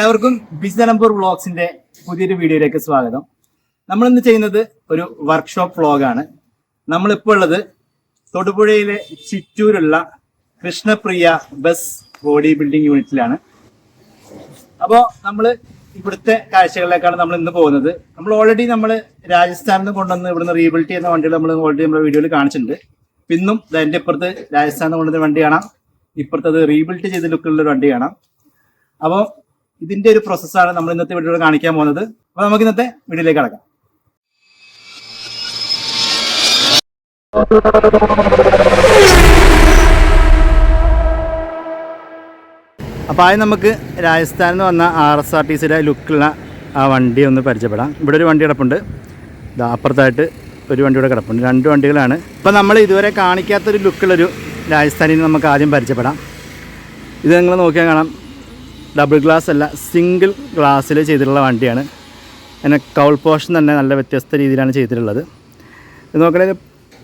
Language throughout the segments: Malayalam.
എല്ലാവർക്കും ബിസ്നംബൂർ വ്ളോഗ്സിന്റെ പുതിയൊരു വീഡിയോയിലേക്ക് സ്വാഗതം. നമ്മൾ ഇന്ന് ചെയ്യുന്നത് ഒരു വർക്ക്ഷോപ്പ് വ്ളോഗാണ്. നമ്മളിപ്പോൾ ഉള്ളത് തൊടുപുഴയിലെ ചിറ്റൂരുള്ള കൃഷ്ണപ്രിയ ബസ് ബോഡി ബിൽഡിംഗ് യൂണിറ്റിലാണ്. അപ്പോൾ നമ്മൾ ഇവിടുത്തെ കാഴ്ചകളിലേക്കാണ് നമ്മൾ ഇന്ന് പോകുന്നത്. നമ്മൾ ഓൾറെഡി നമ്മൾ രാജസ്ഥാനിൽ നിന്ന് കൊണ്ടുവന്ന് ഇവിടുന്ന് റീബിൽഡ് ചെയ്യുന്ന വണ്ടികൾ നമ്മൾ ഓൾറെഡി നമ്മുടെ വീഡിയോയിൽ കാണിച്ചിട്ടുണ്ട്. പിന്നും അതിന്റെ ഇപ്പുറത്ത് രാജസ്ഥാനിൽ നിന്ന് കൊണ്ടുവന്ന വണ്ടി കാണാം. ഇപ്പുറത്തത് റീബിൽഡ് ചെയ്ത ലുക്കിലുള്ള ഒരു വണ്ടി കാണാം. അപ്പോൾ ഇതിന്റെ ഒരു പ്രോസസ്സാണ് നമ്മൾ ഇന്നത്തെ വീഡിയോ കാണിക്കാൻ പോകുന്നത്. അപ്പൊ നമുക്ക് ഇന്നത്തെ വീഡിയോയിലേക്ക് കടക്കാം. അപ്പോൾ ആദ്യം നമുക്ക് രാജസ്ഥാനിൽ നിന്ന് വന്ന ആർ എസ് ആർ ടി സിയുടെ ലുക്കുള്ള ആ വണ്ടി ഒന്ന് പരിചയപ്പെടാം. ഇവിടെ ഒരു വണ്ടി കിടപ്പുണ്ട്. അപ്പുറത്തായിട്ട് ഒരു വണ്ടി ഇവിടെ കിടപ്പുണ്ട്. രണ്ട് വണ്ടികളാണ്. അപ്പോൾ നമ്മൾ ഇതുവരെ കാണിക്കാത്തൊരു ലുക്കുള്ളൊരു രാജസ്ഥാനിൽ നമുക്ക് ആദ്യം പരിചയപ്പെടാം. ഇത് നിങ്ങൾ നോക്കിയാൽ കാണാം. ഡബിൾ ഗ്ലാസ് അല്ല സിംഗിൾ ഗ്ലാസ്സിൽ ചെയ്തിട്ടുള്ള വണ്ടിയാണ്. അതിന് കൗൾ പോർഷൻ തന്നെ നല്ല വ്യത്യസ്ത രീതിയിലാണ് ചെയ്തിട്ടുള്ളത്. ഇത് നോക്കണേ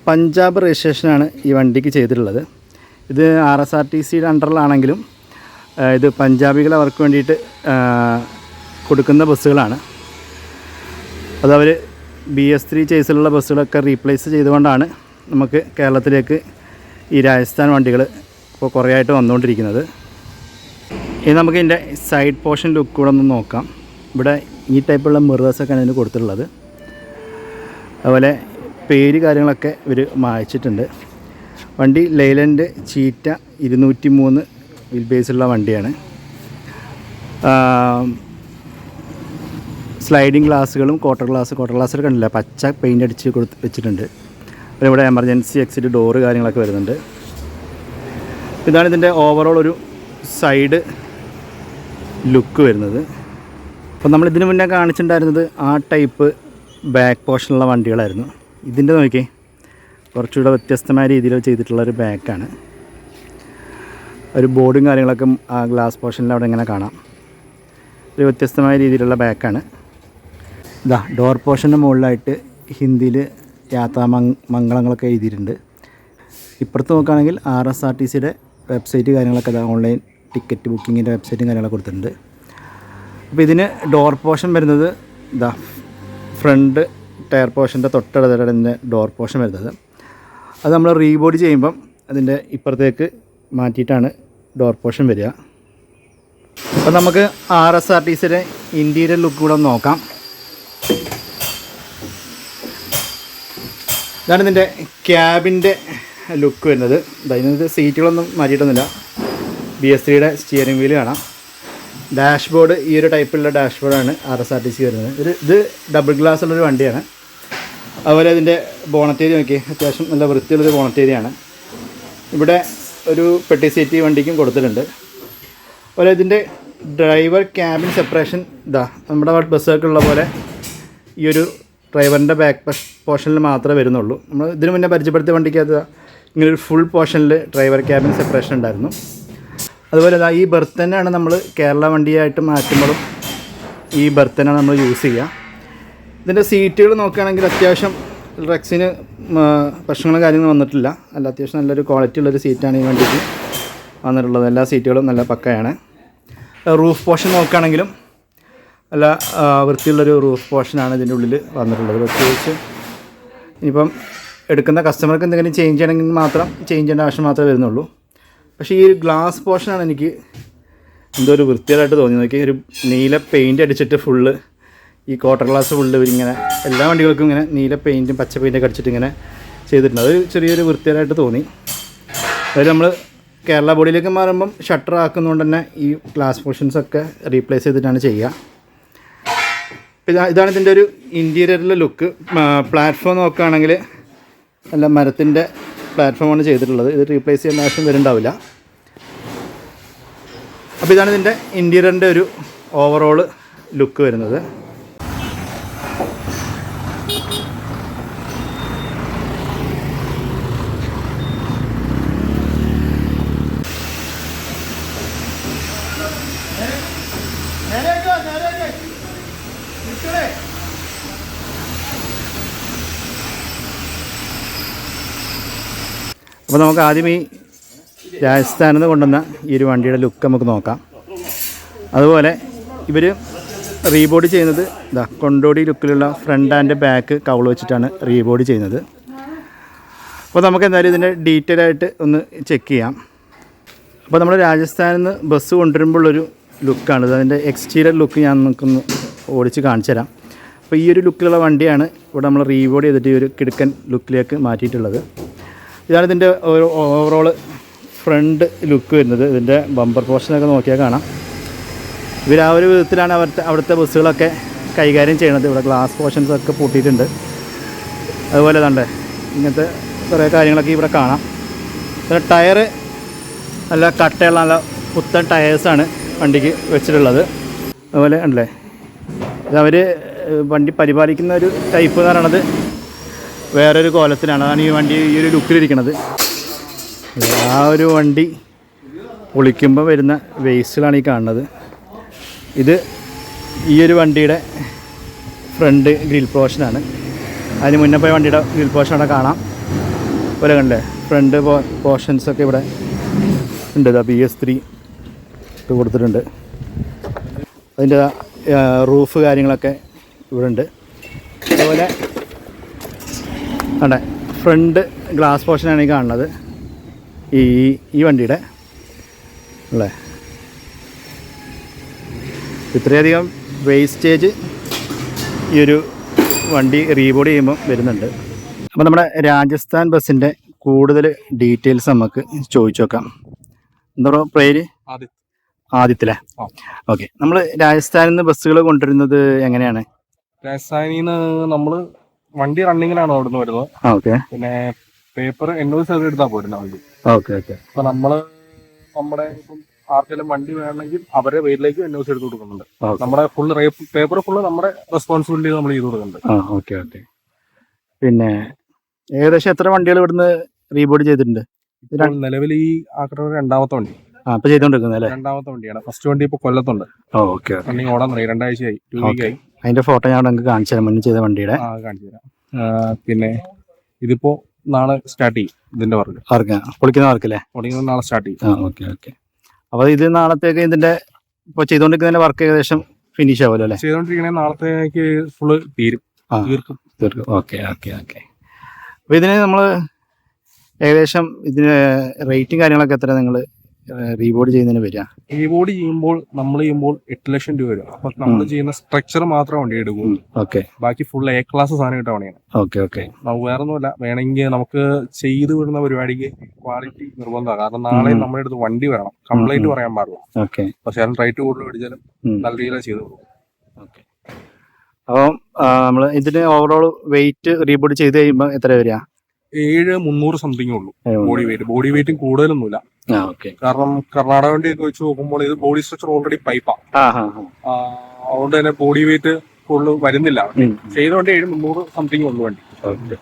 പഞ്ചാബ് രജിസ്ട്രേഷനാണ് ഈ വണ്ടിക്ക് ചെയ്തിട്ടുള്ളത്. ഇത് ആർ എസ് ആർ ടി സിയുടെ അണ്ടറിലാണെങ്കിലും ഇത് പഞ്ചാബികൾ അവർക്ക് വേണ്ടിയിട്ട് കൊടുക്കുന്ന ബസ്സുകളാണ്. അതവർ ബി എസ് ത്രീ ചേസിലുള്ള ബസ്സുകളൊക്കെ റീപ്ലേസ് ചെയ്തുകൊണ്ടാണ് നമുക്ക് കേരളത്തിലേക്ക് ഈ രാജസ്ഥാൻ വണ്ടികൾ ഇപ്പോൾ കുറേ ആയിട്ട് വന്നുകൊണ്ടിരിക്കുന്നത്. ഇനി നമുക്ക് ഇതിന്റെ സൈഡ് പോർഷൻ ലുക്ക് കൂടെ ഒന്ന് നോക്കാം. ഇവിടെ ഈ ടൈപ്പുള്ള മിറേഴ്സൊക്കെയാണ് ഇതിന് കൊടുത്തിട്ടുള്ളത്. അതുപോലെ പേര് കാര്യങ്ങളൊക്കെ ഇവർ മായച്ചിട്ടുണ്ട്. വണ്ടി ലൈലൻഡ് ചീറ്റ ഇരുന്നൂറ്റി മൂന്ന് വിൽ ബേസുള്ള വണ്ടിയാണ്. സ്ലൈഡിങ് ഗ്ലാസ്സുകളും ക്വാർട്ടർ ഗ്ലാസ് ക്വാർട്ടർ ഗ്ലാസ്സിൽ കണ്ടില്ല? പച്ച പെയിന്റ് അടിച്ച് കൊടുത്ത് വെച്ചിട്ടുണ്ട്. പിന്നെ ഇവിടെ എമർജൻസി എക്സിറ്റ് ഡോറ് കാര്യങ്ങളൊക്കെ വരുന്നുണ്ട്. ഇതാണ് ഇതിന്റെ ഓവറോൾ ഒരു സൈഡ് ലുക്ക് വരുന്നത്. അപ്പോൾ നമ്മൾ ഇതിനു മുന്നേ കാണിച്ചിട്ടുണ്ടായിരുന്നത് ആ ടൈപ്പ് ബാക്ക് പോർഷനുള്ള വണ്ടികളായിരുന്നു. ഇതിന്റെ നോക്കിയേ കുറച്ചുകൂടെ വ്യത്യസ്തമായ രീതിയിൽ ചെയ്തിട്ടുള്ള ഒരു ബാക്കാണ്. ഒരു ബോർഡും കാര്യങ്ങളൊക്കെ ആ ഗ്ലാസ് പോർഷനിൽ അവിടെ ഇങ്ങനെ കാണാം. ഒരു വ്യത്യസ്തമായ രീതിയിലുള്ള ബാക്കാണ്. ഇതാ ഡോർ പോർഷന്റെ മുകളിലായിട്ട് ഹിന്ദിയിൽ യാത്രാ മംഗളങ്ങളൊക്കെ എഴുതിയിട്ടുണ്ട്. ഇപ്പുറത്ത് നോക്കുകയാണെങ്കിൽ ആർ എസ് ആർ ടി സിയുടെ വെബ്സൈറ്റ് കാര്യങ്ങളൊക്കെ ഓൺലൈൻ ടിക്കറ്റ് ബുക്കിങ്ങിന്റെ വെബ്സൈറ്റും കാര്യങ്ങളൊക്കെ കൊടുത്തിട്ടുണ്ട്. അപ്പോൾ ഇതിന് ഡോർ പോർഷൻ വരുന്നത് ഇതാ ഫ്രണ്ട് ടയർ പോർഷന്റെ തൊട്ടടുത്തന്നെ ഡോർ പോർഷൻ വരുന്നത്. അത് നമ്മൾ റീബോർഡ് ചെയ്യുമ്പം അതിന്റെ ഇപ്പുറത്തേക്ക് മാറ്റിയിട്ടാണ് ഡോർ പോർഷൻ വരിക. അപ്പോൾ നമുക്ക് ആർ എസ് ആർ ടി സിയുടെ ഇന്റീരിയർ ലുക്ക് കൂടെ ഒന്ന് നോക്കാം. ഇതാണ് ഇതിന്റെ ക്യാബിന്റെ ലുക്ക് വരുന്നത്. അതായത് സീറ്റുകളൊന്നും മാറ്റിയിട്ടൊന്നുമില്ല. ബി എസ് സിയുടെ സ്റ്റിയറിംഗ് വീൽ കാണാം. ഡാഷ്ബോർഡ് ഈ ഒരു ടൈപ്പിലുള്ള ഡാഷ്ബോർഡാണ് R S R T C വരുന്നത്. ഇത് ഇത് ഡബിൾ ഗ്ലാസ് ഉള്ളൊരു വണ്ടിയാണ്. അതുപോലെ ഇതിന്റെ ബോണറ്റേരി നോക്കി അത്യാവശ്യം നല്ല വൃത്തിയുള്ളൊരു ബോണറ്റേരിയാണ് ഇവിടെ ഒരു പെട്ടി സീറ്റ് വണ്ടിക്കും കൊടുത്തിട്ടുണ്ട്. അതുപോലെ ഇതിന്റെ ഡ്രൈവർ ക്യാബിൻ സെപ്പറേഷൻ ഇതാ നമ്മുടെ ബസ്സൊക്കെ ഉള്ള പോലെ ഈ ഒരു ഡ്രൈവറിന്റെ ബാക്ക് പോർഷനിൽ മാത്രമേ വരുന്നുള്ളൂ. നമ്മൾ ഇതിനു മുന്നേ പരിചയപ്പെടുത്തിയ വണ്ടിക്കകത്ത് ഇങ്ങനെ ഒരു ഫുൾ പോർഷനിൽ ഡ്രൈവർ ക്യാബിൻ സെപ്പറേഷൻ ഉണ്ടായിരുന്നു. അതുപോലെ ഈ ബർത്ത് തന്നെയാണ് നമ്മൾ കേരള വണ്ടിയായിട്ട് മാറ്റുമ്പോഴും ഈ ബർത്ത് തന്നെയാണ് നമ്മൾ യൂസ് ചെയ്യുക. ഇതിന്റെ സീറ്റുകൾ നോക്കുകയാണെങ്കിൽ അത്യാവശ്യം റെക്സിന് പ്രശ്നങ്ങളും കാര്യങ്ങളും വന്നിട്ടില്ല. അല്ല അത്യാവശ്യം നല്ലൊരു ക്വാളിറ്റി ഉള്ളൊരു സീറ്റാണ് ഈ വണ്ടിക്ക് വന്നിട്ടുള്ളത്. എല്ലാ സീറ്റുകളും നല്ല പക്കയാണ്. റൂഫ് പോർഷൻ നോക്കുകയാണെങ്കിലും നല്ല വൃത്തിയുള്ളൊരു റൂഫ് പോർഷനാണ് ഇതിന്റെ ഉള്ളിൽ വന്നിട്ടുള്ളത്. പ്രത്യേകിച്ച് ഇനിയിപ്പം എടുക്കുന്ന കസ്റ്റമർക്ക് എന്തെങ്കിലും ചേഞ്ച് ചെയ്യണമെങ്കിൽ മാത്രം ചേഞ്ച് ചെയ്യേണ്ട ആവശ്യം മാത്രമേ വരുന്നുള്ളൂ. പക്ഷേ ഈ ഗ്ലാസ് പോർഷനാണ് എനിക്ക് എന്തോ ഒരു വൃത്തിയായിട്ട് തോന്നി നോക്കി ഒരു നീല പെയിന്റ് അടിച്ചിട്ട് ഫുള്ള് ഈ ക്വാർട്ടർ ഗ്ലാസ് ഫുള്ള് ഇങ്ങനെ എല്ലാ വണ്ടികൾക്കും ഇങ്ങനെ നീല പെയിന്റും പച്ച പെയിന്റൊക്കെ അടിച്ചിട്ട് ഇങ്ങനെ ചെയ്തിട്ടുണ്ട്. അതൊരു ചെറിയൊരു വൃത്തിയായിട്ട് തോന്നി. അതായത് നമ്മൾ കേരള ബോഡിയിലേക്ക് മാറുമ്പം ഷട്ടർ ആക്കുന്നതുകൊണ്ട് തന്നെ ഈ ഗ്ലാസ് പോർഷൻസൊക്കെ റീപ്ലേസ് ചെയ്തിട്ടാണ് ചെയ്യുക ഇതാ ഇതാണ് ഇതിന്റെ ഒരു ഇന്റീരിയറിലെ ലുക്ക് പ്ലാറ്റ്ഫോം നോക്കുകയാണെങ്കിൽ നല്ല മരത്തിന്റെ പ്ലാറ്റ്ഫോമാണ് ചെയ്തിട്ടുള്ളത്. ഇത് റീപ്ലേസ് ചെയ്യേണ്ട ആവശ്യം വരുന്നുണ്ടാവില്ല അപ്പോൾ ഇതാണ് ഇതിന്റെ ഇന്റീരിയറിന്റെ ഒരു ഓവറോൾ ലുക്ക് വരുന്നത്. അപ്പോൾ നമുക്ക് ആദ്യം ഈ രാജസ്ഥാനിൽ നിന്ന് കൊണ്ടുവന്ന ഈ ഒരു വണ്ടിയുടെ ലുക്ക് നമുക്ക് നോക്കാം. അതുപോലെ ഇവർ റീബോർഡ് ചെയ്യുന്നത് ഇതാ കൊണ്ടോടി ലുക്കിലുള്ള ഫ്രണ്ട് ആൻഡ് ബാക്ക് കവൾ വെച്ചിട്ടാണ് റീബോർഡ് ചെയ്യുന്നത്. അപ്പോൾ നമുക്ക് എന്തായാലും ഇതിന്റെ ഡീറ്റെയിൽ ആയിട്ട് ഒന്ന് ചെക്ക് ചെയ്യാം. അപ്പോൾ നമ്മൾ രാജസ്ഥാനിൽ നിന്ന് ബസ് കൊണ്ടുവരുമ്പോഴുള്ളൊരു ലുക്കാണിത് അതിന്റെ എക്സ്റ്റീരിയർ ലുക്ക് ഞാൻ നമുക്കൊന്ന് ഓടിച്ച് കാണിച്ചു തരാം. അപ്പോൾ ഈ ഒരു ലുക്കിലുള്ള വണ്ടിയാണ് ഇവിടെ നമ്മൾ റീബോർഡ് ചെയ്തിട്ട് ഈ ഒരു കിടുക്കൻ ലുക്കിലേക്ക് മാറ്റിയിട്ടുള്ളത്. ഇതാണ് ഇതിന്റെ ഒരു ഓവറോൾ ഫ്രണ്ട് ലുക്ക് വരുന്നത്. ഇതിന്റെ ബമ്പർ പോർഷനൊക്കെ നോക്കിയാൽ കാണാം. ഇവർ ആ ഒരു വിധത്തിലാണ് അവിടുത്തെ അവിടുത്തെ ബസ്സുകളൊക്കെ കൈകാര്യം ചെയ്യണത് ഇവിടെ ഗ്ലാസ് പോർഷൻസ് ഒക്കെ പൂട്ടിയിട്ടുണ്ട്. അതുപോലെ തന്നെ ഇങ്ങനത്തെ കുറേ കാര്യങ്ങളൊക്കെ ഇവിടെ കാണാം. പിന്നെ ടയറ് നല്ല കട്ടയുള്ള നല്ല പുത്തൻ ടയേഴ്സാണ് വണ്ടിക്ക് വെച്ചിട്ടുള്ളത്. അതുപോലെ ഉണ്ടല്ലേ ഇത് അവർ വണ്ടി പരിപാലിക്കുന്ന ഒരു ടൈപ്പ് എന്ന് പറയണത് വേറൊരു കോലത്തിലാണ്. അതാണ് ഈ വണ്ടി ഈ ഒരു ലുക്കിലിരിക്കണത്. ആ ഒരു വണ്ടി പൊളിക്കുമ്പോൾ വരുന്ന വേസ്റ്റിലാണ് ഈ കാണുന്നത്. ഇത് ഈ ഒരു വണ്ടിയുടെ ഫ്രണ്ട് ഗ്രിൽ പോർഷനാണ്. അതിന് മുന്നേ പോയ വണ്ടിയുടെ ഗ്രിൽ പോർഷൻ അവിടെ കാണാം. പോലെ കണ്ടേ ഫ്രണ്ട് പോ ഒക്കെ ഇവിടെ ഉണ്ട്. ഇതാ ബി എസ് ത്രീ ഇട്ട് കൊടുത്തിട്ടുണ്ട്. അതിന്റെ റൂഫ് കാര്യങ്ങളൊക്കെ ഇവിടെ ഉണ്ട്. അതുപോലെ അതെ ഫ്രണ്ട് ഗ്ലാസ് പോർഷനാണ് ഈ കാണുന്നത്. ഈ ഈ വണ്ടിയുടെ. അല്ലേ? ഇത്രയധികം വേസ്റ്റേജ് ഈ ഒരു വണ്ടി റീബോഡ് ചെയ്യുമ്പോൾ വരുന്നുണ്ട്. അപ്പോൾ നമ്മുടെ രാജസ്ഥാൻ ബസ്സിന്റെ കൂടുതൽ ഡീറ്റെയിൽസ് നമുക്ക് ചോദിച്ചു നോക്കാം. എന്താ പറയുക പേര്? ആദിത്യ. ആദിത്യല്ലേ. ഓക്കെ. നമ്മൾ രാജസ്ഥാനിൽ നിന്ന് ബസ്സുകൾ കൊണ്ടുവരുന്നത് എങ്ങനെയാണ്? രാജസ്ഥാനിൽ നിന്ന് നമ്മൾ വണ്ടി റണ്ണിങ്ങിലാണ് അവിടുന്ന് വരുന്നത്. ഓക്കെ. പിന്നെ പേപ്പർ എണ്ണൂറ് സർവേ എടുത്താ പോരുന്ന വണ്ടി. Okay okay. അപ്പൊ നമ്മൾ നമ്മുടെ ഇപ്പം ആർക്കെങ്കിലും വണ്ടി വേണമെങ്കിൽ അവരുടെ പേരിലേക്ക് എന്നോസ് എടുത്ത് കൊടുക്കുന്നുണ്ട്. നമ്മുടെ ഫുൾ പേപ്പർ ഫുള്ള് നമ്മുടെ റെസ്പോൺസിബിലിറ്റി നമ്മൾ ചെയ്ത് കൊടുക്കുന്നുണ്ട്. ആ ഓക്കെ ഓക്കെ. പിന്നെ ഏകദേശം എത്ര വണ്ടികൾ ഇവിടുന്ന് റീബോർഡ് ചെയ്തിട്ടുണ്ട്? ഇപ്പോൾ നിലവിൽ ഈ ആക്രമണം രണ്ടാമത്തെ വണ്ടി. ആ അപ്പോൾ ചെയ്തുകൊണ്ടിരിക്കുന്നത് അല്ലേ? രണ്ടാമത്തെ വണ്ടിയാണ്. ഫസ്റ്റ് വണ്ടി ഇപ്പൊ കൊല്ലത്തുണ്ട്. ഓ ഓക്കെ ഓക്കെ. റണ്ണിങ് ഓടാൻ തുടങ്ങി. രണ്ടാഴ്ചയായി. ടു വീക്ക് ആയി അതിന്റെ ഫോട്ടോ ഞാൻ നിങ്ങൾക്ക് കാണിച്ചു തരാം മുന്നേ ചെയ്ത വണ്ടിയുടെ. കാണിച്ചു തരാം. പിന്നെ ഇതിപ്പോ നാളെ സ്റ്റാർട്ട് ചെയ്യും ഇതിന്റെ വർക്ക്. വർക്ക്. പൊളിക്കുന്ന വർക്ക് അല്ലേ? പൊളിക്കുന്ന നാളെ സ്റ്റാർട്ട് ചെയ്യും. Okay okay. അപ്പൊ ഇത് നാളത്തേക്ക് ഇതിന്റെ ഇപ്പൊ ചെയ്തോണ്ടിരിക്കുന്ന വർക്ക് ഏകദേശം ഫിനിഷ് ആവുമല്ലോ അല്ലേ? ചെയ്തോണ്ടിരിക്കണേ നാളത്തേക്ക് ഫുള്ള് തീരും. തീർക്കും. തീർക്കും. Okay okay okay. അപ്പൊ ഇതിന് നമ്മൾ ഏകദേശം ഇതിന് റേറ്റും കാര്യങ്ങളൊക്കെ എത്ര നിങ്ങൾ റീബോർഡ് ചെയ്യുന്നതിന് വരിക. റീബോർഡ് ചെയ്യുമ്പോൾ നമ്മൾ ചെയ്യുമ്പോൾ എട്ട് ലക്ഷം രൂപ വരും. അപ്പൊ നമ്മൾ. ചെയ്യുന്ന സ്ട്രക്ചർ മാത്രം വണ്ടി എടുക്കും ഓക്കെ ബാക്കി ഫുൾ എ ക്ലാസ് സാധനം കിട്ടാൻ പണിയാണ്. ഓക്കെ ഓക്കെ വേറെ ഒന്നുമില്ല വേണമെങ്കിൽ നമുക്ക് ചെയ്തു വിടുന്ന പരിപാടിക്ക് ക്വാളിറ്റി നിർബന്ധമാണ് കാരണം നാളെ. നമ്മുടെ അടുത്ത് വണ്ടി വരണം. കംപ്ലൈന്റ്. പറയാൻ പാടില്ല. ഓക്കെ പക്ഷെ റേറ്റ് കൂടുതൽ മേടിച്ചാലും നല്ല രീതിയിൽ ചെയ്തു കൊടുക്കും. ഓക്കെ അപ്പം നമ്മൾ ഇതിന് ഓവറോൾ വെയിറ്റ് റീബോർഡ് ചെയ്ത് കഴിയുമ്പോൾ എത്ര വരിക? ഏഴ് മുന്നൂറ് സംതിങ് ഉള്ളൂ. ബോഡി വെയിറ്റ് ബോഡി വെയിറ്റും കൂടുതലൊന്നുമില്ല. കാരണം കർണാടക വണ്ടിയൊക്കെ വെച്ച് നോക്കുമ്പോൾ ഇത് ബോഡി സ്ട്രക്ചർ ഓൾറെഡി പൈപ്പാണ് ഹാ അതുകൊണ്ട് തന്നെ ബോഡി വെയിറ്റ് കൂടുതൽ വരുന്നില്ല. ചെയ്ത വണ്ടി ഏഴ് മുന്നൂറ് സംതിങ് ഉള്ളു വണ്ടി. അപ്പൊ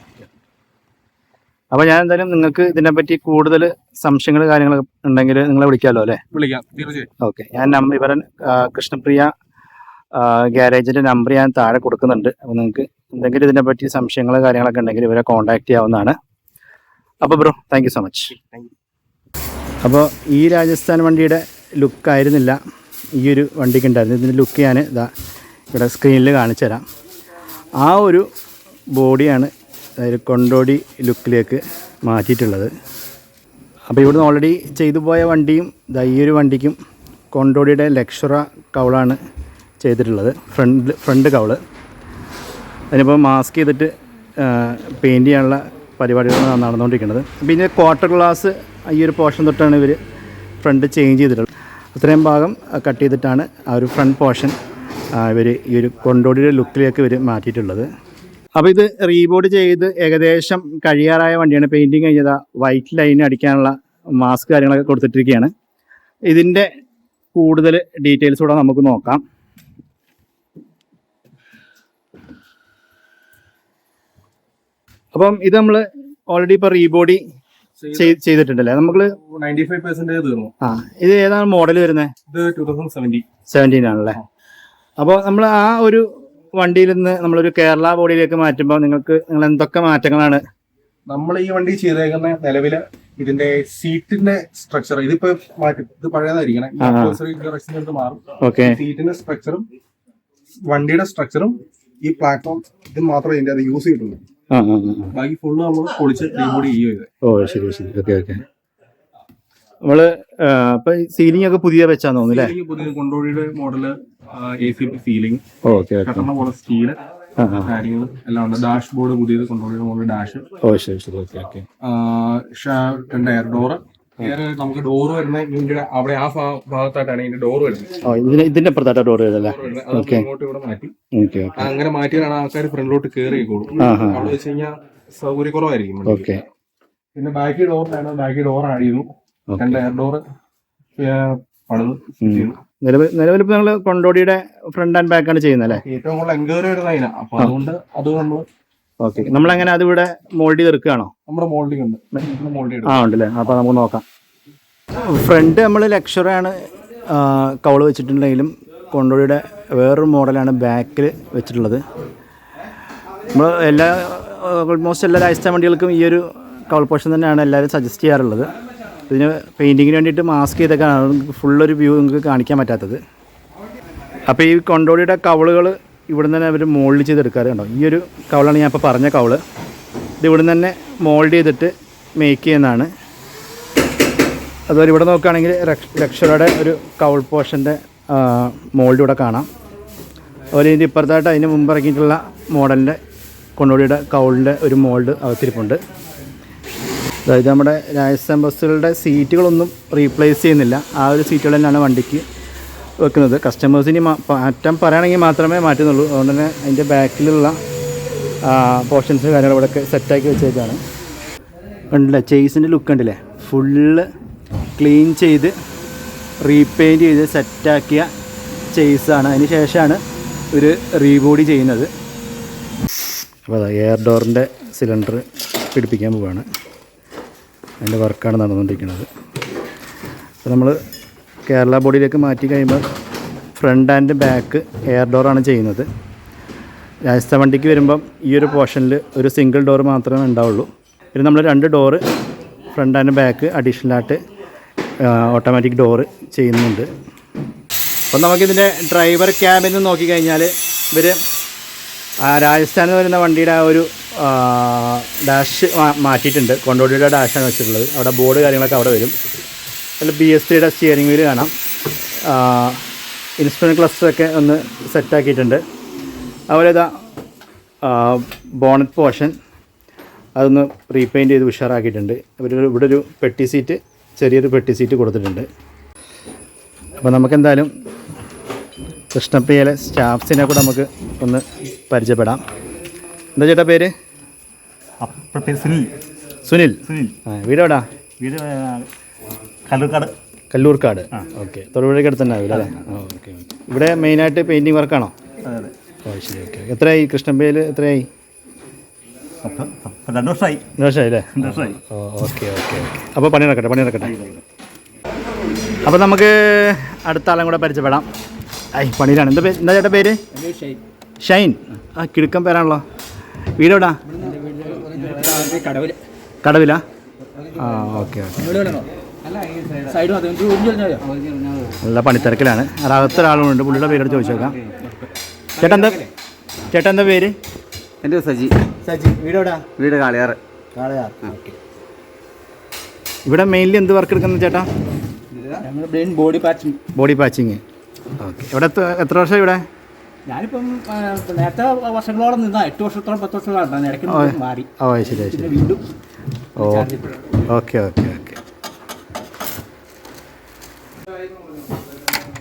അപ്പോൾ ഞാൻ എന്തായാലും നിങ്ങൾക്ക് ഇതിനെപ്പറ്റി കൂടുതൽ സംശയങ്ങൾ കാര്യങ്ങൾ ഉണ്ടെങ്കിൽ നിങ്ങളെ വിളിക്കാമല്ലോ അല്ലേ? വിളിക്കാം തീർച്ചയായും. ഓക്കെ. ഞാൻ നമ്പർ ഇവരൻ കൃഷ്ണപ്രിയ ഗ്യാരേജിന്റെ നമ്പർ ഞാൻ താഴെ കൊടുക്കുന്നുണ്ട്. അപ്പോൾ നിങ്ങൾക്ക് എന്തെങ്കിലും ഇതിനെപ്പറ്റി സംശയങ്ങൾ കാര്യങ്ങളൊക്കെ ഉണ്ടെങ്കിൽ ഇവരെ കോൺടാക്ട് ചെയ്യാവുന്നതാണ്. അപ്പോൾ bro thank so much thank you. അപ്പോൾ ഈ രാജസ്ഥാൻ വണ്ടിയുടെ ലുക്കായിരുന്നില്ല. ഈ ഒരു വണ്ടിക്ക് ഉണ്ടായിരുന്നത് ഇതിന്റെ ലുക്ക് ഞാൻ ഇതാ ഇവിടെ സ്ക്രീനിൽ കാണിച്ചു തരാം. ആ ഒരു ബോഡിയാണ് അതായത് കൊണ്ടോടി ലുക്കിലേക്ക് മാറ്റിയിട്ടുള്ളത്. അപ്പോൾ ഇവിടുന്ന് ഓൾറെഡി ചെയ്തു പോയ വണ്ടിയും ഇതാ ഈ ഒരു വണ്ടിക്കും കൊണ്ടോടിയുടെ ലക്ഷറ കവളാണ് ചെയ്തിട്ടുള്ളത്. Front front cowl. അതിനിപ്പോൾ മാസ്ക് ചെയ്തിട്ട് പെയിന്റ് ചെയ്യാനുള്ള പരിപാടികളാണ് നടന്നുകൊണ്ടിരിക്കുന്നത്. പിന്നെ ക്വാർട്ടർ ഗ്ലാസ് ഈ ഒരു പോർഷൻ തൊട്ടാണ് ഇവർ ഫ്രണ്ട് ചേഞ്ച് ചെയ്തിട്ടുള്ളത്. അത്രയും ഭാഗം കട്ട് ചെയ്തിട്ടാണ് ആ ഒരു ഫ്രണ്ട് പോർഷൻ ഇവർ ഈ ഒരു കൊണ്ടോടിയുടെ ലുക്കിലേക്ക് ഇവർ മാറ്റിയിട്ടുള്ളത്. അപ്പോൾ ഇത് റീബോർഡ് ചെയ്ത് ഏകദേശം കഴിയാറായ വണ്ടിയാണ്. പെയിന്റിങ് കഴിഞ്ഞത് വൈറ്റ് ലൈൻ അടിക്കാനുള്ള മാസ്ക് കാര്യങ്ങളൊക്കെ കൊടുത്തിട്ടിരിക്കുകയാണ്. ഇതിന്റെ കൂടുതൽ ഡീറ്റെയിൽസ് കൂടെ നമുക്ക് നോക്കാം. അപ്പം ഇത് നമ്മൾ ഓൾറെഡി ഇപ്പോൾ റീബോഡി ചെയ്തിട്ടുണ്ടല്ലേ? നമുക്ക് നയന്റി ഫൈവ് പെർസെന്റേജ് തീർന്നു. ആ ഇത് ഏതാണ് മോഡൽ വരുന്നത് ഇത് ടൂ തൗസൻഡ് സെവന്റി സെവന്റീൻ ആണല്ലേ? അപ്പോൾ നമ്മൾ ആ ഒരു വണ്ടിയിൽ നിന്ന് നമ്മളൊരു കേരള ബോഡിയിലേക്ക് മാറ്റുമ്പോൾ നിങ്ങൾക്ക് നിങ്ങൾ എന്തൊക്കെ മാറ്റങ്ങളാണ്? നമ്മൾ ഈ വണ്ടി ചെയ്തേക്കുന്ന നിലവിൽ ഇതിന്റെ സീറ്റിന്റെ സ്ട്രക്ചർ ഇതിപ്പോ മാറ്റി ഇത് പഴയതായിരിക്കണം. മാറും. സീറ്റിന്റെ സ്ട്രക്ചറും വണ്ടിയുടെ സ്ട്രക്ചറും ഈ പ്ലാറ്റ്ഫോം ഇത് മാത്രമേ ഇതിന്റെ അത് യൂസ് ചെയ്തിട്ടുള്ളൂ. ബാക്കി ഫുള്ള് നമ്മൾ പൊളിച്ച് റീബോഡി ചെയ്യുക ഓ ശരി ശരി. Okay okay. നമ്മൾ അപ്പൊ സീലിംഗ് ഒക്കെ പുതിയ വെച്ചാ തോന്നുന്നു അല്ലേ? പുതിയ കൊണ്ടോടിയുടെ model A C ceiling okay കട്ടണ പോലെ സ്റ്റീൽ കാര്യങ്ങൾ എല്ലാം ഉണ്ട്. ഡാഷ് ബോർഡ് പുതിയത് കൊണ്ടോടിയുടെ മോഡൽ ഡാഷ് ഓ ശരി ശരി. Okay okay. രണ്ട് എയർ ഡോറ് നമുക്ക് ഡോറ് വരുന്ന ഇതിന്റെ അവിടെ ആ ഭാഗത്തായിട്ടാണ് ഇതിന്റെ ഡോറ് വരുന്നത്. ഓ ഇതിന് ഇതിന്റെ അപ്പുറത്തായിട്ട് ഡോർ ചെയ്തല്ലേ അത് Okay. ഇങ്ങോട്ട് ഇവിടെ മാറ്റി. ഓക്കെ ഓക്കെ അങ്ങനെ മാറ്റിയാണ് ആൾക്കാർ ഫ്രണ്ടിലോട്ട് കയറിക്കോളും ആ, ആ. അവിടെ വെച്ച് കഴിഞ്ഞാൽ സൗകര്യക്കുറവായിരിക്കും വണ്ടിക്ക്. ഓക്കെ പിന്നെ ബാക്കി ഡോറിലാണ് ബാക്കി ഡോർ ആഡ് ചെയ്തു. രണ്ട് എയർ ഡോർ പണിത് fit ചെയ്തു. നിലവിൽ നിലവിലിപ്പോ ഞങ്ങൾ കൊണ്ടോടിയുടെ ഫ്രണ്ട് ആൻഡ് ബാക്ക് ആണ് ചെയ്യുന്നത് അല്ലേ? ഏറ്റവും കൂടുതൽ എൻക്വയറി വരുന്ന അതിനാ അപ്പൊ അതുകൊണ്ട് അത് നമ്മൾ ഓക്കെ. നമ്മളെങ്ങനെ അത് ഇവിടെ മോൾഡ് ചെയ്തെടുക്കുകയാണോ? നമ്മുടെ മോൾഡിംഗ് ഉണ്ട്. മോൾഡ് ആ ഉണ്ടല്ലേ. അപ്പോൾ നമുക്ക് നോക്കാം. ഫ്രണ്ട് നമ്മൾ ലക്ഷറാണ് കവൾ വെച്ചിട്ടുണ്ടെങ്കിലും കൊണ്ടോടിയുടെ വേറൊരു മോഡലാണ് ബാക്കിൽ വെച്ചിട്ടുള്ളത്. നമ്മൾ എല്ലാ ഓൾമോസ്റ്റ് എല്ലാ രാജസ്ഥാൻ വണ്ടികൾക്കും ഈ ഒരു കവൾ പോർഷൻ തന്നെയാണ് എല്ലാവരും സജസ്റ്റ് ചെയ്യാറുള്ളത്. ഇതിന് പെയിന്റിങ്ങിന് വേണ്ടിയിട്ട് മാസ്ക് ചെയ്തൊക്കെയാണ് ഫുള്ളൊരു വ്യൂ നിങ്ങൾക്ക് കാണിക്കാൻ പറ്റാത്തത്. അപ്പോൾ ഈ കൊണ്ടോടിയുടെ കവളുകൾ ഇവിടെ തന്നെ അവർ മോൾഡ് ചെയ്തെടുക്കാറ് കണ്ടോ? ഈ ഒരു കവളാണ് ഞാൻ ഇപ്പോൾ പറഞ്ഞ കവൾ. ഇത് ഇവിടെ തന്നെ മോൾഡ് ചെയ്തിട്ട് മേക്ക് ചെയ്യുന്നതാണ്. അതുപോലെ ഇവിടെ നോക്കുകയാണെങ്കിൽ രക്ഷയുടെ ഒരു കവൾ പോർഷന്റെ മോൾഡ് ഇവിടെ കാണാം. അതുപോലെ ഇതിന്റെ ഇപ്പുറത്തായിട്ട് അതിന് മുമ്പ് ഇറങ്ങിയിട്ടുള്ള മോഡലിന്റെ കൊണ്ടോടിയുടെ കൗളിന്റെ ഒരു മോൾഡ് അവതരിപ്പുണ്ട് അതായത് നമ്മുടെ രാജസ്ഥാൻ ബസ്സുകളുടെ സീറ്റുകളൊന്നും റീപ്ലേസ് ചെയ്യുന്നില്ല. ആ ഒരു സീറ്റുകൾ തന്നെയാണ് വണ്ടിക്ക് വെക്കുന്നത്. കസ്റ്റമേഴ്സിന് മാറ്റം പറയുകയാണെങ്കിൽ മാത്രമേ മാറ്റുന്നുള്ളൂ. അതുകൊണ്ട് തന്നെ അതിന്റെ ബാക്കിലുള്ള പോർഷൻസ് കാര്യങ്ങളും ഇവിടെ സെറ്റാക്കി വെച്ചേക്കാണ്. ഉണ്ടല്ലേ ചേസിന്റെ ലുക്ക് ഉണ്ടല്ലേ ഫുള്ള് ക്ലീൻ ചെയ്ത് റീപെയിന്റ് ചെയ്ത് സെറ്റാക്കിയ ചേസാണ് അതിന് ശേഷമാണ് ഒരു റീബോഡി ചെയ്യുന്നത്. അപ്പോൾ അതാ എയർ ഡോറിന്റെ സിലിണ്ടർ പിടിപ്പിക്കാൻ പോവുകയാണ് അതിന്റെ വർക്കാണ് നടന്നുകൊണ്ടിരിക്കുന്നത്. അപ്പോൾ നമ്മൾ കേരള ബോഡിയിലേക്ക് മാറ്റി കഴിയുമ്പോൾ ഫ്രണ്ട് ആൻഡ് ബാക്ക് എയർ ഡോറാണ് ചെയ്യുന്നത്. രാജസ്ഥാൻ വണ്ടിക്ക് വരുമ്പം ഈ ഒരു പോർഷനിൽ ഒരു സിംഗിൾ ഡോർ മാത്രമേ ഉണ്ടാവുള്ളൂ. ഇത് നമ്മൾ രണ്ട് ഡോറ് ഫ്രണ്ട് ആൻഡ് ബാക്ക് അഡീഷണലായിട്ട് ഓട്ടോമാറ്റിക് ഡോറ് ചെയ്യുന്നുണ്ട്. അപ്പം നമുക്കിതിന്റെ ഡ്രൈവർ ക്യാബിൽ നിന്ന് നോക്കിക്കഴിഞ്ഞാൽ ഇവർ രാജസ്ഥാനിൽ വരുന്ന വണ്ടിയുടെ ആ ഒരു ഡാഷ് മാറ്റിയിട്ടുണ്ട്. കൊണ്ടോടിയുടെ ഡാഷാണ് വെച്ചിട്ടുള്ളത്. അവിടെ ബോർഡ് കാര്യങ്ങളൊക്കെ അവിടെ വരും. അതിൽ ബി എസ് സിയുടെ സ്റ്റിയറിംഗ് വീൽ കാണാം. ഇൻസ്ട്രുമെന്റ് ക്ലസ്റ്ററൊക്കെ ഒന്ന് സെറ്റാക്കിയിട്ടുണ്ട് അതുപോലെ ഇതാ ബോണറ്റ് പോർഷൻ അതൊന്ന് റീപെയിന്റ് ചെയ്ത് ഉഷാറാക്കിയിട്ടുണ്ട്. ഒരു- ഇവിടെ ഒരു പെട്ടി സീറ്റ് ചെറിയൊരു പെട്ടി സീറ്റ് കൊടുത്തിട്ടുണ്ട്. അപ്പോൾ നമുക്കെന്തായാലും കൃഷ്ണപ്രിയയിലെ സ്റ്റാഫ്സിനെ കൂടെ നമുക്ക് ഒന്ന് പരിചയപ്പെടാം. എന്താ ചേട്ടാ പേര്? സുനിൽ. സുനിൽ. സുനിൽ. ആ വീട് എവിടാ വീട് കല്ലൂർക്കാട്. കല്ലൂർക്കാട്. ഓക്കെ. തൊടുപുഴയ്ക്ക് അടുത്ത് തന്നെ ആവില്ല അല്ലേ? ഓക്കെ ഇവിടെ മെയിനായിട്ട് പെയിന്റിങ് വർക്കാണോ ഓ ശരി ഓക്കെ എത്രയായി? കൃഷ്ണപ്രിയയിൽ എത്രയായി? രണ്ടു വർഷമായി രണ്ട് വർഷമായി അല്ലേ? രണ്ട് വർഷമായി ഓ ഓക്കെ ഓക്കെ അപ്പോൾ പണി നടക്കട്ടെ പണി നടക്കട്ടെ. അപ്പോൾ നമുക്ക് അടുത്ത ആളും കൂടെ പരിചയപ്പെടാം. ഐ പണിയിലാണ്. എന്താ പേര്? എന്താ ചേട്ടാ പേര്? ഷൈൻ. ആ കിടുക്കം പേരാണല്ലോ. വീട് എവിടാ? കടവില. ആ ഓക്കെ ഓക്കെ. നല്ല പണിത്തിരക്കിലാണ്. അകത്ത് ഒരാളുണ്ട് പുള്ളിയുടെ പേരെടുത്ത് ചോദിച്ചേക്കാം. ചേട്ടൻ ചേട്ടാ എന്താ ചേട്ടൻ എന്താ പേര്? എന്റെ സജി. സജി വീട് എവിടാ? വീട് കാളിയാറ് ഇവിടെ മെയിൻലി എന്ത് വർക്ക് എടുക്കുന്നത് ചേട്ടാ? Body patching. Body patching. Okay. ഇവിടെ എത്ര- വർഷം ഇവിടെ? ഞാനിപ്പം നേരത്തെ വർഷങ്ങളോളം നിന്നാ എട്ട് വർഷത്തോളം പത്ത് വർഷത്തോളം ഇടയ്ക്ക്. മാറി. ഓ ശരി ശരി. വീണ്ടും ഓക്കെ ഓക്കെ ഓക്കെ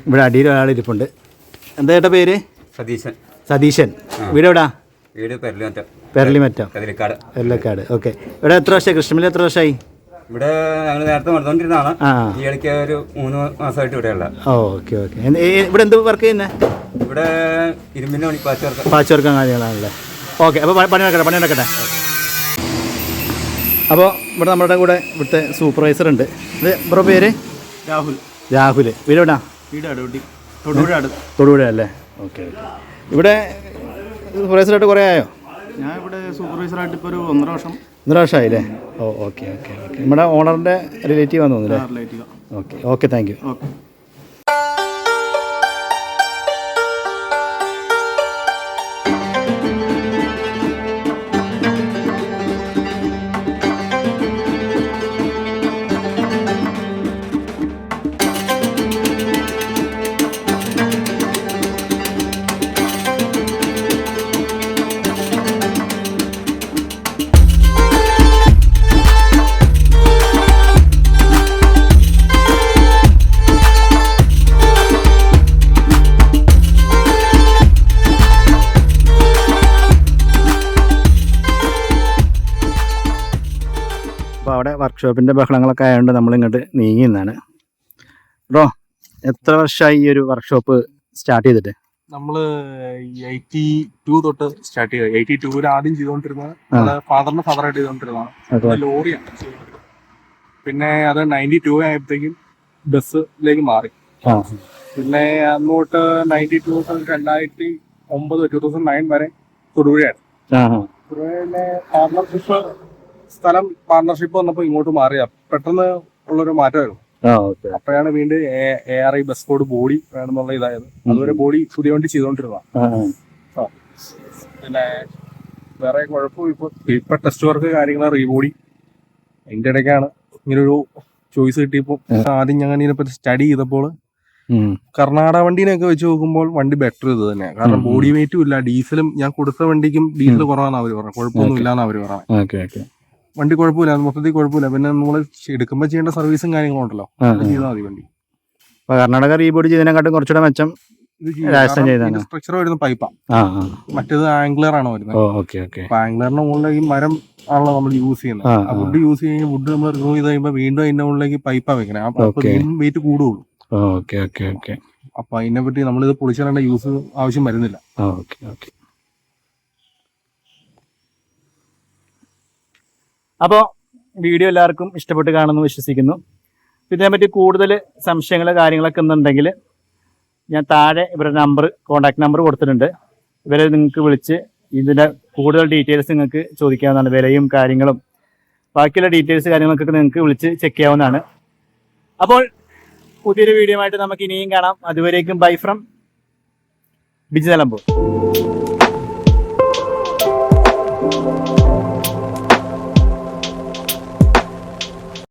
ഇവിടെ അടിയിൽ ഒരാൾ ഇരിപ്പുണ്ട്. എന്താ ചേട്ടാ പേര്? സതീശൻ. സതീശൻ. വീട് എവിടാ? വീട് പെരലിമറ്റം. പെരളിമറ്റം കതിരിക്കാട്. എല്ലക്കാട് ഓക്കെ. ഇവിടെ എത്ര വർഷമായി? കൃഷ്ണമില്ല എത്ര വർഷമായി? ഇവിടെ ഞങ്ങൾ നേരത്തെ നടന്നുകൊണ്ടിരുന്നതാണ് ഈ ഇടയ്ക്ക് ഒരു മൂന്ന് മാസമായിട്ട് ഇവിടെയുള്ള ഉള്ള ഓക്കെ ഓക്കെ. ഇവിടെ എന്ത് വർക്ക് ചെയ്യുന്നത് ഇവിടെ ഇരുമ്പിന്റെ വർക്ക് പാച്ച് വർക്ക് കാര്യങ്ങളാണല്ലേ. ഓക്കെ അപ്പോൾ പണി നടക്കട്ടെ പണി നടക്കട്ടെ. അപ്പോൾ ഇവിടെ നമ്മുടെ കൂടെ ഇവിടുത്തെ സൂപ്പർവൈസർ ഉണ്ട് ഇത് ബ്രോ പേര്? രാഹുൽ. രാഹുൽ വീട് എവിടാ വീട് അടുട്ടി. തൊടുപുഴ തൊടുപുഴ അല്ലേ ഓക്കെ ഓക്കെ. ഇവിടെ സൂപ്പർവൈസറായിട്ട് കുറേ ആയോ? ഞാൻ ഇവിടെ സൂപ്പർവൈസറായിട്ട് ഇപ്പോൾ ഒരു ഒന്നര വർഷം. ഒന്നര വർഷം ആയില്ലേ ഓ ഓക്കെ ഓക്കെ ഓക്കെ. നമ്മുടെ ഓണറിന്റെ റിലേറ്റീവ് ആണെന്ന് തോന്നുന്നു okay okay thank you okay. വർക്ക്ഷോപ്പിന്റെ ബഹളങ്ങളൊക്കെ ആയതുകൊണ്ട് നമ്മളിങ്ങോട്ട് നീങ്ങി നിന്നാണ് ബ്രോ എത്ര വർഷമായി ഈ ഒരു വർക്ക്ഷോപ്പ് സ്റ്റാർട്ട് ചെയ്തിട്ട്? നമ്മൾ എയ്റ്റി ടു തൊട്ട് സ്റ്റാർട്ട് ചെയ്തത്. എയ്റ്റി ടൂവിൽ ആദ്യം ചെയ്തുകൊണ്ടിരുന്നത് ഫാദറിന്റെ ഫാദറായിട്ട് ചെയ്തുകൊണ്ടിരുന്നതാണ് ലോറിയാണ്. പിന്നെ അത് നയന്റി ടു ആയപ്പോഴത്തേക്കും ബസ്സിലേക്ക് മാറി. പിന്നെ അങ്ങോട്ട് നയന്റി ടു രണ്ടായിരത്തി ഒമ്പത് ടൂ തൗസൻഡ് നയൻ വരെ തൊടുപുഴയായിരുന്നു. തൊടുപുഴയിലെ പാർട്ണർഷിപ്പ് സ്ഥലം പാർട്ണർഷിപ്പ് വന്നപ്പോൾ ഇങ്ങോട്ട് മാറിയ പെട്ടെന്ന് ഉള്ളൊരു മാറ്റമായിരുന്നു. അപ്പോഴാണ് വീണ്ടും A R I bus code body വേണമെന്നുള്ള ഇതായത്. അതുവരെ ബോഡി പുതിയ വണ്ടി ചെയ്തോണ്ടിരുന്ന. പിന്നെ വേറെ കുഴപ്പം ഇപ്പൊ ഇപ്പൊ ടെസ്റ്റ് വർക്ക് കാര്യങ്ങൾ റീബോഡി അതിന്റെ ഇടയ്ക്കാണ് ഇങ്ങനൊരു ചോയ്സ് കിട്ടിയപ്പോൾ ആദ്യം ഞങ്ങൾ ഇതിനെപ്പറ്റി സ്റ്റഡി ചെയ്തപ്പോൾ കർണാടക വണ്ടീനെയൊക്കെ വെച്ച് നോക്കുമ്പോൾ വണ്ടി ബെറ്റർ ഇത് തന്നെ കാരണം. ബോഡി വെയിറ്റും ഇല്ല. ഡീസലും ഞാൻ കൊടുത്ത വണ്ടിക്കും ഡീസൽ കുറവാണ് അവർ പറഞ്ഞത്. കുഴപ്പമൊന്നും ഇല്ലാന്ന് അവർ പറഞ്ഞത്. വണ്ടി കുഴപ്പമില്ല മൊത്തത്തിൽ കുഴപ്പമില്ല. പിന്നെ നമ്മൾ എടുക്കുമ്പോൾ ചെയ്യേണ്ട സർവീസും കാര്യങ്ങളുണ്ടല്ലോ അത്. ചെയ്താൽ മതി വണ്ടി. കർണാടക റീബോർഡ് ചെയ്തതിനെക്കാട്ടും കുറച്ചുകൂടെ മെച്ചം രാജസ്ഥാൻ. സ്ട്രക്ചർ വരുന്ന പൈപ്പാ ആ. ആ മറ്റേത് ആംഗ്ലർ ആണ് വരുന്നത്. Okay okay. ആംഗ്ലറിന്റെ മുകളിലേക്ക് ഈ മരം ആണല്ലോ നമ്മൾ യൂസ് ചെയ്യുന്നത്. ആ, വുഡ് യൂസ് ചെയ്യുന്ന വുഡ് നമ്മൾ റിമൂവ് ചെയ്ത് കഴിയുമ്പോൾ വീണ്ടും അതിന്റെ മുകളിലേക്ക് പൈപ്പാ വെക്കണേ. അപ്പൊ. വീണ്ടും വെയിറ്റ് കൂടുള്ളൂ. Okay okay okay. അപ്പൊ അതിനെ പറ്റി നമ്മളിത് പൊളിച്ചിടേണ്ട യൂസ് ആവശ്യം വരുന്നില്ല. Okay okay. അപ്പോൾ വീഡിയോ എല്ലാവർക്കും ഇഷ്ടപ്പെട്ട് കാണുമെന്ന് വിശ്വസിക്കുന്നു. ഇതിനെപ്പറ്റി കൂടുതൽ സംശയങ്ങൾ കാര്യങ്ങളൊക്കെ ഉണ്ടെങ്കിൽ ഞാൻ താഴെ ഇവരുടെ നമ്പർ കോൺടാക്ട് നമ്പർ കൊടുത്തിട്ടുണ്ട്. ഇവരെ നിങ്ങൾക്ക് വിളിച്ച് ഇതിന്റെ കൂടുതൽ ഡീറ്റെയിൽസ് നിങ്ങൾക്ക് ചോദിക്കാവുന്നതാണ് വിലയും കാര്യങ്ങളും. ബാക്കിയുള്ള ഡീറ്റെയിൽസ് കാര്യങ്ങളൊക്കെ നിങ്ങൾക്ക് വിളിച്ച് ചെക്ക് ചെയ്യാവുന്നതാണ്. അപ്പോൾ പുതിയൊരു വീഡിയോ ആയിട്ട് നമുക്ക് ഇനിയും കാണാം. അതുവരേക്കും ബൈ ഫ്രം ബിജി നിലമ്പൂർ